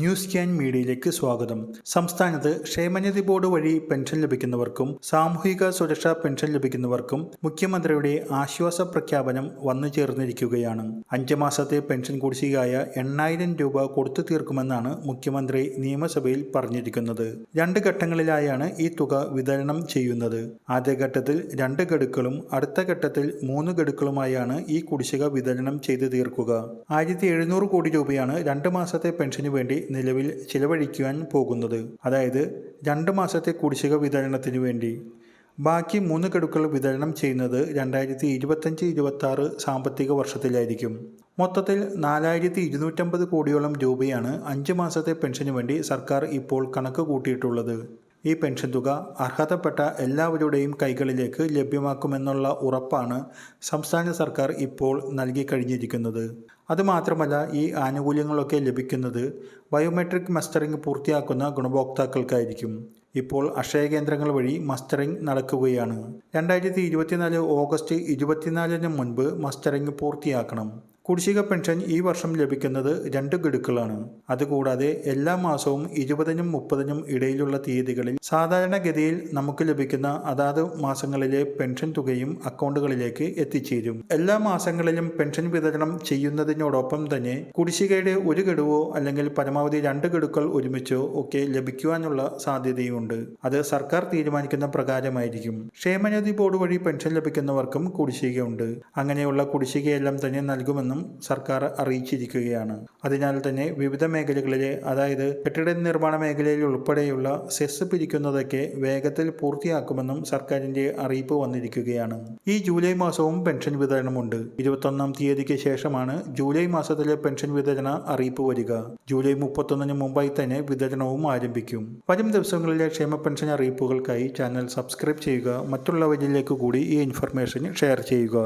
News can മീഡിയയിലേക്ക് സ്വാഗതം. സംസ്ഥാനത്ത് ക്ഷേമനിധി ബോർഡ് വഴി പെൻഷൻ ലഭിക്കുന്നവർക്കും സാമൂഹിക സുരക്ഷാ പെൻഷൻ ലഭിക്കുന്നവർക്കും മുഖ്യമന്ത്രിയുടെ ആശ്വാസ പ്രഖ്യാപനം വന്നു ചേർന്നിരിക്കുകയാണ്. അഞ്ചു മാസത്തെ പെൻഷൻ കുടിശ്ശികയായ എണ്ണായിരം രൂപ കൊടുത്തു തീർക്കുമെന്നാണ് മുഖ്യമന്ത്രി നിയമസഭയിൽ പറഞ്ഞിരിക്കുന്നത്. രണ്ട് ഘട്ടങ്ങളിലായാണ് ഈ തുക വിതരണം ചെയ്യുന്നത്. ആദ്യഘട്ടത്തിൽ രണ്ട് ഗഡുക്കളും അടുത്ത ഘട്ടത്തിൽ മൂന്ന് ഗഡുക്കളുമായാണ് ഈ കുടിശ്ശിക വിതരണം ചെയ്തു തീർക്കുക. ആയിരത്തി കോടി രൂപയാണ് രണ്ട് മാസത്തെ പെൻഷന് വേണ്ടി നിലവിൽ ചിലവഴിക്കുവാൻ പോകുന്നത്. അതായത് രണ്ട് മാസത്തെ കുടിശ്ശിക വിതരണത്തിനു വേണ്ടി. ബാക്കി മൂന്ന് ഗഡുക്കൾ വിതരണം ചെയ്യുന്നത് രണ്ടായിരത്തി ഇരുപത്തഞ്ച് ഇരുപത്തി ആറ് സാമ്പത്തിക വർഷത്തിലായിരിക്കും. മൊത്തത്തിൽ നാലായിരത്തി ഇരുന്നൂറ്റമ്പത് കോടിയോളം രൂപയാണ് അഞ്ച് മാസത്തെ പെൻഷനു വേണ്ടി സർക്കാർ ഇപ്പോൾ കണക്ക് കൂട്ടിയിട്ടുള്ളത്. ഈ പെൻഷൻ തുക അർഹതപ്പെട്ട എല്ലാവരുടെയും കൈകളിലേക്ക് ലഭ്യമാക്കുമെന്നുള്ള ഉറപ്പാണ് സംസ്ഥാന സർക്കാർ ഇപ്പോൾ നൽകിക്കഴിഞ്ഞിരിക്കുന്നത്. അതുമാത്രമല്ല ഈ ആനുകൂല്യങ്ങളൊക്കെ ലഭിക്കുന്നത് ബയോമെട്രിക് മസ്റ്ററിംഗ് പൂർത്തിയാക്കുന്ന ഗുണഭോക്താക്കൾക്കായിരിക്കും. ഇപ്പോൾ അക്ഷയ കേന്ദ്രങ്ങൾ വഴി മസ്റ്ററിംഗ് നടക്കുകയാണ്. രണ്ടായിരത്തി ഇരുപത്തിനാല് ഓഗസ്റ്റ് ഇരുപത്തിനാലിന് മുൻപ് മസ്റ്ററിംഗ് പൂർത്തിയാക്കണം. കുടിശ്ശിക പെൻഷൻ ഈ വർഷം ലഭിക്കുന്നത് രണ്ട് ഗഡുക്കളാണ്. അതുകൂടാതെ എല്ലാ മാസവും ഇരുപതിനും മുപ്പതിനും ഇടയിലുള്ള തീയതികളിൽ സാധാരണഗതിയിൽ നമുക്ക് ലഭിക്കുന്ന അതാത് മാസങ്ങളിലെ പെൻഷൻ തുകയും അക്കൗണ്ടുകളിലേക്ക് എത്തിച്ചേരും. എല്ലാ മാസങ്ങളിലും പെൻഷൻ വിതരണം ചെയ്യുന്നതിനോടൊപ്പം തന്നെ കുടിശ്ശികയുടെ ഒരു ഗഡുവോ അല്ലെങ്കിൽ പരമാവധി രണ്ട് ഗഡുക്കൾ ഒരുമിച്ചോ ഒക്കെ ലഭിക്കുവാനുള്ള സാധ്യതയുണ്ട് അത് സർക്കാർ തീരുമാനിക്കുന്ന പ്രകാരമായിരിക്കും. ക്ഷേമനിധി ബോർഡ് വഴി പെൻഷൻ ലഭിക്കുന്നവർക്കും കുടിശ്ശികയുണ്ട്. അങ്ങനെയുള്ള കുടിശ്ശികയെല്ലാം തന്നെ നൽകുമെന്നും സർക്കാർ അറിയിച്ചിരിക്കുകയാണ്. അതിനാൽ തന്നെ വിവിധ മേഖലകളിലെ അതായത് കെട്ടിട നിർമ്മാണ മേഖലയിൽ ഉൾപ്പെടെയുള്ള സെസ് പിരിക്കുന്നതൊക്കെ വേഗത്തിൽ പൂർത്തിയാക്കുമെന്നും സർക്കാരിന്റെ അറിയിപ്പ് വന്നിരിക്കുകയാണ്. ഈ ജൂലൈ മാസവും പെൻഷൻ വിതരണമുണ്ട്. ഇരുപത്തൊന്നാം തീയതിക്ക് ശേഷമാണ് ജൂലൈ മാസത്തിലെ പെൻഷൻ വിതരണ അറിയിപ്പ് വരിക. ജൂലൈ മുപ്പത്തൊന്നിന് മുമ്പായി തന്നെ വിതരണവും ആരംഭിക്കും. വരും ദിവസങ്ങളിലെ ക്ഷേമ പെൻഷൻ അറിയിപ്പുകൾക്കായി ചാനൽ സബ്സ്ക്രൈബ് ചെയ്യുക. മറ്റുള്ളവരിലേക്ക് കൂടി ഈ ഇൻഫർമേഷൻ ഷെയർ ചെയ്യുക.